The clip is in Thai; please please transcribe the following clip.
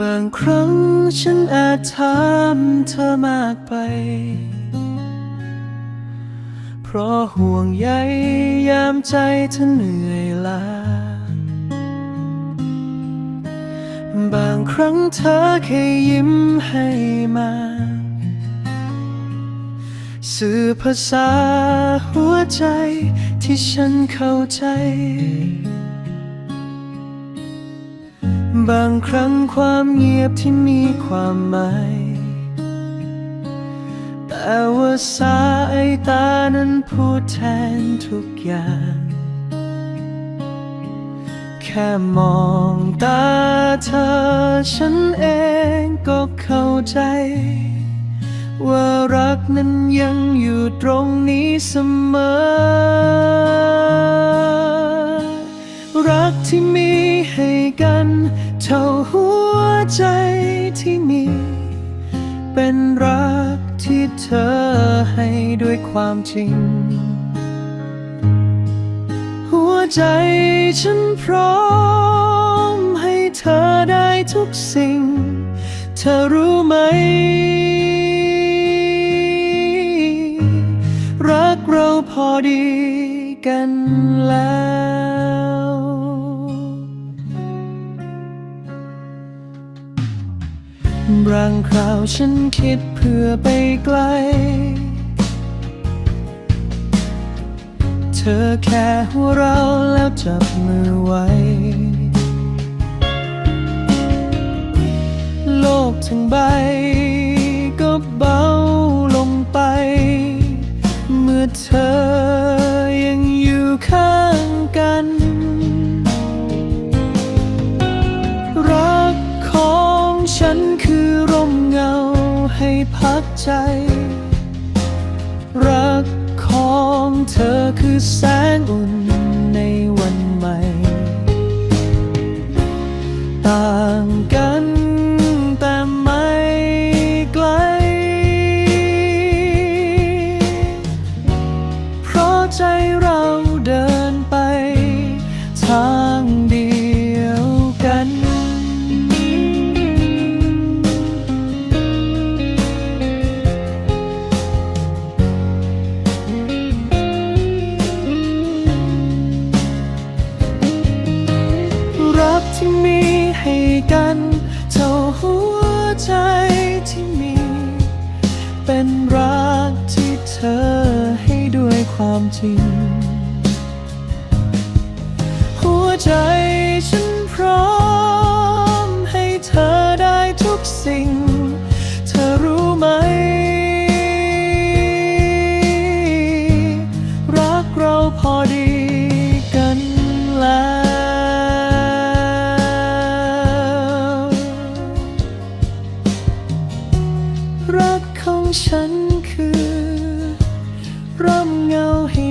บางครั้งฉันอาจถามเธอมากไป เพราะห่วงใยยามใจเธอเหนื่อยล้า บางครั้งเธอแค่ยิ้มให้มา สื่อภาษาหัวใจที่ฉันเข้าใจ บางครั้งความเงียบที่มีความหมาย แต่ว่าสายตานั้นพูดแทนทุกอย่าง แค่มองตาเธอ ฉันเองก็เข้าใจ ว่ารักนั้นยังอยู่ตรงนี้เสมอ รักที่มีให้กัน เท่าหัวใจที่มี เป็นรักที่เธอให้ด้วยความจริง หัวใจฉันพร้อมให้เธอได้ทุกสิ่ง เธอรู้ไหม รักเราพอดีกันแล้ว บางคราวฉันคิดเพื่อไปไกล เธอแค่หัวเราะแล้วจับมือไว้ โลกทั้งใบ พักใจ รักของเธอคือแสงอุ่น ให้กัน เท่าหัวใจที่มี เป็นรักที่เธอให้ด้วยความจริง หัวใจฉันพร้อม ฉันคือ ร่มเงาให้